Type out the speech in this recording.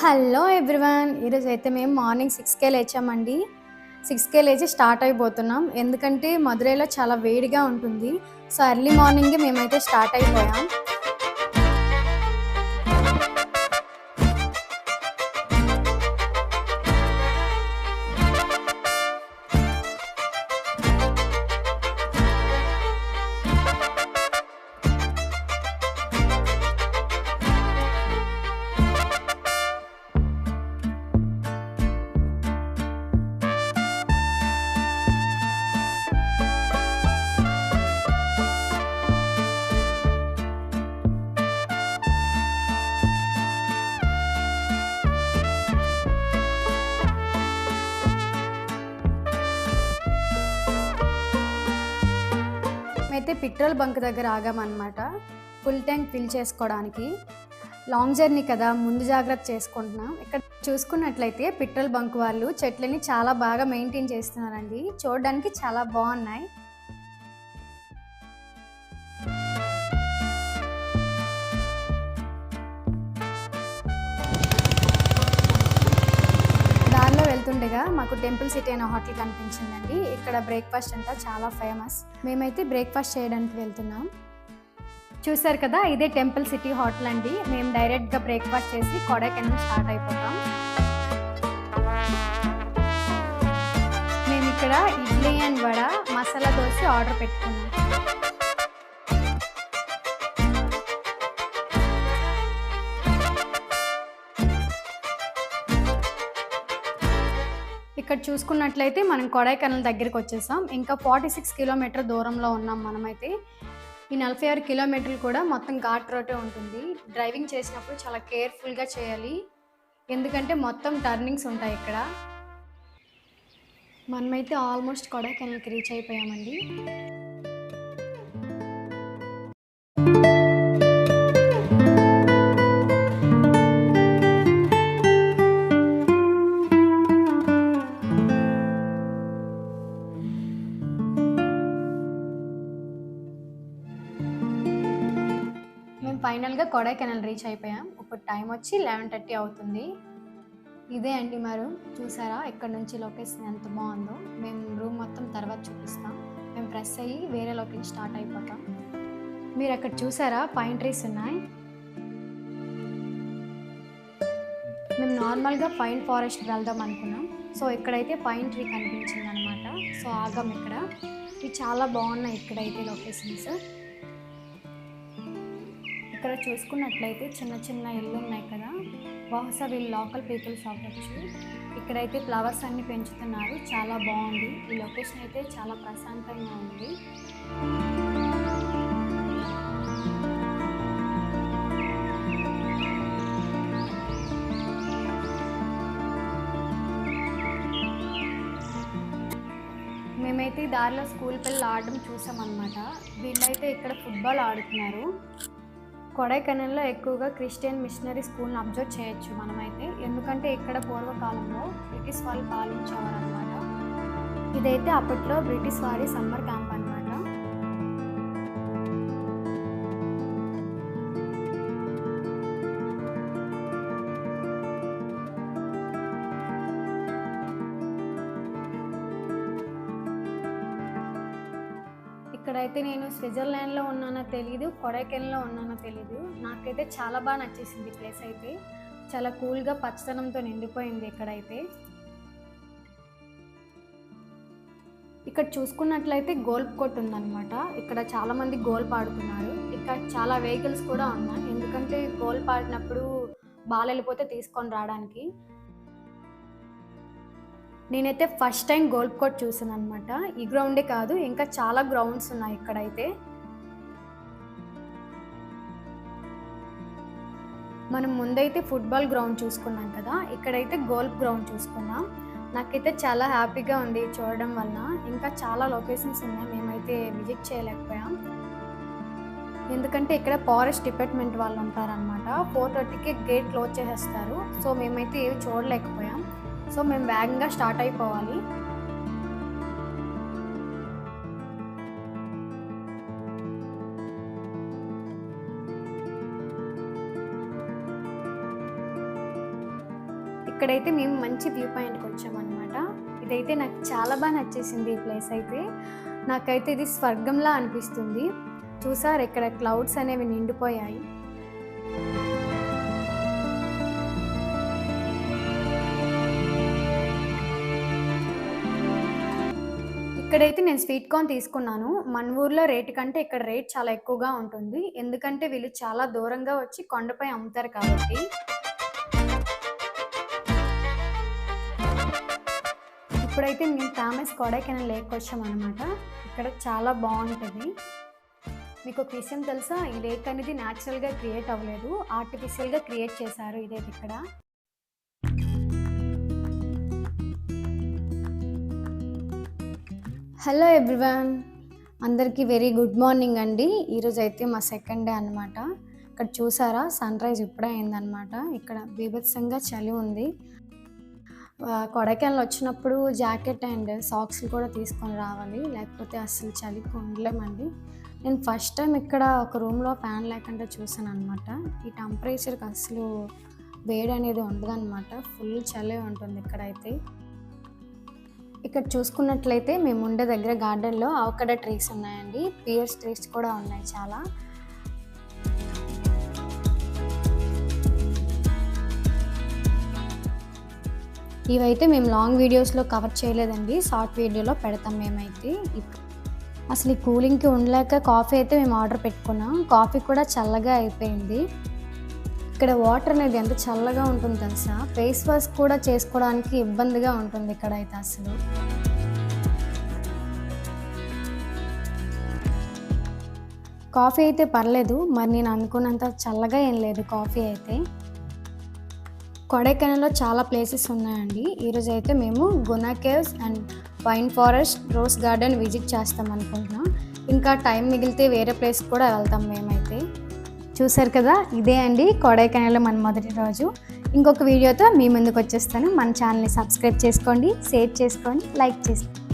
Hello everyone. ఈరోజు అయితే మేము మార్నింగ్ సిక్స్కే లేచామండి. సిక్స్కే లేచి స్టార్ట్ అయిపోతున్నాం. ఎందుకంటే మదురైలో చాలా వేడిగా ఉంటుంది. సో ఎర్లీ మార్నింగే మేమైతే స్టార్ట్ అయిపోయాం. మేమైతే పెట్రోల్ బంక్ దగ్గర ఆగామన్నమాట. ఫుల్ ట్యాంక్ ఫిల్ చేసుకోవడానికి. లాంగ్ జర్నీ కదా ముందు జాగ్రత్త చేసుకుంటున్నాం. ఇక్కడ చూసుకున్నట్లయితే పెట్రోల్ బంక్ వాళ్ళు చెట్లని చాలా బాగా మెయింటైన్ చేస్తున్నారండి. చూడడానికి చాలా బాగున్నాయి. వెళ్తుండగా మాకు టెంపుల్ సిటీ అనే హోటల్ కనిపించిందండి. ఇక్కడ బ్రేక్ఫాస్ట్ అంతా చాలా ఫేమస్. మేమైతే బ్రేక్ఫాస్ట్ చేయడానికి వెళ్తున్నాం. చూసారు కదా ఇదే టెంపుల్ సిటీ హోటల్ అండి. మేము డైరెక్ట్గా బ్రేక్ఫాస్ట్ చేసి కొడైకెనాల్ స్టార్ట్ అయిపోతాం. మేము ఇక్కడ ఇడ్లీ అండ్ వడ మసాలా దోశ ఆర్డర్ పెట్టుకున్నాం. ఇక్కడ చూసుకున్నట్లయితే మనం కొడైకెనాల్ దగ్గరికి వచ్చేసాం. ఇంకా ఫార్టీ సిక్స్ కిలోమీటర్ దూరంలో ఉన్నాం మనమైతే. ఈ నలభై ఆరు కిలోమీటర్లు కూడా మొత్తం ఘాట్ రోటే ఉంటుంది. డ్రైవింగ్ చేసినప్పుడు చాలా కేర్ఫుల్గా చేయాలి. ఎందుకంటే మొత్తం టర్నింగ్స్ ఉంటాయి ఇక్కడ. మనమైతే ఆల్మోస్ట్ కొడైకెనాల్కి రీచ్ అయిపోయామండి. ఫైనల్గా కొడైకెనాల్ రీచ్ అయిపోయాం. ఇప్పుడు టైం వచ్చి లెవెన్ థర్టీ అవుతుంది. ఇదే అండి మరి చూసారా? ఇక్కడ నుంచి లొకేషన్ ఎంత బాగుందో. మేము రూమ్ మొత్తం తర్వాత చూపిస్తాం. మేము ఫ్రెష్ అయ్యి వేరే లొకేషన్ స్టార్ట్ అయిపోతాం. మీరు అక్కడ చూసారా? పైన్ ట్రీస్ ఉన్నాయి. మేము నార్మల్గా పైన్ ఫారెస్ట్ వెళ్దాం అనుకున్నాం. సో ఇక్కడైతే పైన్ ట్రీ కనిపించింది అనమాట సో ఆగాం ఇక్కడ. ఇవి చాలా బాగున్నాయి ఇక్కడైతే లొకేషన్స్. ఇక్కడ చూసుకున్నట్లయితే చిన్న చిన్న ఇల్లు ఉన్నాయి కదా. బహుశా వీళ్ళు లోకల్ పీపుల్స్ అవ్వచ్చు. ఇక్కడైతే ఫ్లవర్స్ అన్ని పెంచుతున్నారు. చాలా బాగుంది. ఈ లొకేషన్ అయితే చాలా ప్రశాంతంగా ఉంది. మేమైతే దారిలో స్కూల్ పిల్లలు ఆడడం చూసామన్నమాట. వీళ్ళైతే ఇక్కడ ఫుట్బాల్ ఆడుతున్నారు. కొడైకెనాల్లో ఎక్కువగా క్రిస్టియన్ మిషనరీ స్కూల్ని అబ్జర్వ్ చేయొచ్చు మనమైతే. ఎందుకంటే ఇక్కడ పూర్వకాలంలో బ్రిటిష్ వాళ్ళు పాలించేవారు అనమాట ఇదైతే అప్పట్లో బ్రిటిష్ వారి సమ్మర్ క్యాంప్ ఇక్కడైతే నేను స్విట్జర్లాండ్లో ఉన్నానో తెలియదు కొడైకెన్లో ఉన్నానో తెలియదు నాకైతే చాలా బాగా నచ్చేసింది ఈ ప్లేస్ అయితే. చాలా కూల్గా పచ్చదనంతో నిండిపోయింది ఇక్కడైతే. ఇక్కడ చూసుకున్నట్లయితే గోల్ప్ కొట్టు ఉందన్నమాట. ఇక్కడ చాలామంది మంది ఆడుతున్నారు. ఇక్కడ చాలా వెహికల్స్ కూడా ఉన్నాయి. ఎందుకంటే గోల్ఫ్ ఆడినప్పుడు బాల్ వెళ్ళిపోతే తీసుకొని రావడానికి. నేనైతే ఫస్ట్ టైం గోల్ఫ్ కోర్ట్ చూసాను అనమాట ఈ గ్రౌండే కాదు ఇంకా చాలా గ్రౌండ్స్ ఉన్నాయి ఇక్కడైతే. మనం ముందైతే ఫుట్బాల్ గ్రౌండ్ చూసుకున్నాం కదా ఇక్కడైతే గోల్ఫ్ గ్రౌండ్ చూసుకున్నాం. నాకైతే చాలా హ్యాపీగా ఉంది చూడడం వలన. ఇంకా చాలా లొకేషన్స్ ఉన్నాయి మేమైతే విజిట్ చేయలేకపోయాం. ఎందుకంటే ఇక్కడ ఫారెస్ట్ డిపార్ట్మెంట్ వాళ్ళు ఉంటారనమాట ఫోర్ థర్టీకి గేట్ క్లోజ్ చేసేస్తారు. సో మేమైతే ఏవి చూడలేకపోయాం. సో మేము వేగంగా స్టార్ట్ అయిపోవాలి. ఇక్కడైతే మేము మంచి వ్యూ పాయింట్కి వచ్చామన్నమాట. ఇదైతే నాకు చాలా బాగా నచ్చేసింది ఈ ప్లేస్ అయితే. నాకైతే ఇది స్వర్గంలా అనిపిస్తుంది. చూసారు ఇక్కడ క్లౌడ్స్ అనేవి నిండిపోయాయి. ఇక్కడైతే నేను స్వీట్ కార్న్ తీసుకున్నాను. మన ఊర్లో రేటు కంటే ఇక్కడ రేట్ చాలా ఎక్కువగా ఉంటుంది. ఎందుకంటే వీళ్ళు చాలా దూరంగా వచ్చి కొండపై అమ్ముతారు కాబట్టి. ఇప్పుడైతే మేము ఫేమస్ కొడైకెనాల్ లేక్ వచ్చామన్నమాట ఇక్కడ చాలా బాగుంటుంది. మీకు ఒక విషయం తెలుసా? ఈ లేక్ అనేది న్యాచురల్గా క్రియేట్ అవ్వలేదు. ఆర్టిఫిషియల్గా క్రియేట్ చేశారు ఇదైతే ఇక్కడ. Hello everyone. అందరికీ వెరీ గుడ్ మార్నింగ్ అండి. ఈరోజు అయితే మా సెకండ్ డే అనమాట ఇక్కడ చూసారా? సన్ రైజ్ ఇప్పుడే అయిందనమాట ఇక్కడ బీభత్సంగా చలి ఉంది. కొడైకెనాల్ వచ్చినప్పుడు జాకెట్ అండ్ సాక్స్ కూడా తీసుకొని రావాలి. లేకపోతే అస్సలు చలికి ఉండలేమండి. నేను ఫస్ట్ టైం ఇక్కడ ఒక రూమ్లో ఫ్యాన్ లేకుండా చూసాను అనమాట ఈ టెంపరేచర్కి అసలు వేడి అనేది ఉండదన్నమాట. ఫుల్ చలి ఉంటుంది ఇక్కడైతే. ఇక్కడ చూసుకున్నట్లయితే మేము ఉండే దగ్గర గార్డెన్లో అవకడ ట్రీస్ ఉన్నాయండి. పియర్స్ ట్రీస్ కూడా ఉన్నాయి చాలా. ఇవైతే మేము లాంగ్ వీడియోస్లో కవర్ చేయలేదండి. షార్ట్ వీడియోలో పెడతాం మేమైతే. అసలు ఈ కూలింగ్కి ఉండలేక కాఫీ అయితే మేము ఆర్డర్ పెట్టుకున్నాం. కాఫీ కూడా చల్లగా అయిపోయింది. ఇక్కడ వాటర్ అనేది ఎంత చల్లగా ఉంటుంది తెలుసా? ఫేస్ వాష్ కూడా చేసుకోవడానికి ఇబ్బందిగా ఉంటుంది ఇక్కడ అయితే అసలు. కాఫీ అయితే పర్లేదు మరి నేను అనుకున్నంత చల్లగా ఏం లేదు కాఫీ అయితే. కొడైకెనాల్లో చాలా ప్లేసెస్ ఉన్నాయండి. ఈరోజు అయితే మేము Guna caves and wine forest rose garden visit చేస్తాం అనుకుంటున్నాం. ఇంకా టైం మిగిలితే వేరే ప్లేస్ కూడా వెళ్తాం మేము చూసారు కదా? ఇదే అండి కొడైకెనాల్లో మన మొదటి రోజు. ఇంకొక వీడియోతో మీ ముందుకు వచ్చేస్తాను. మన ఛానల్ని సబ్స్క్రైబ్ చేసుకోండి షేర్ చేసుకోండి లైక్ చేసుకోండి.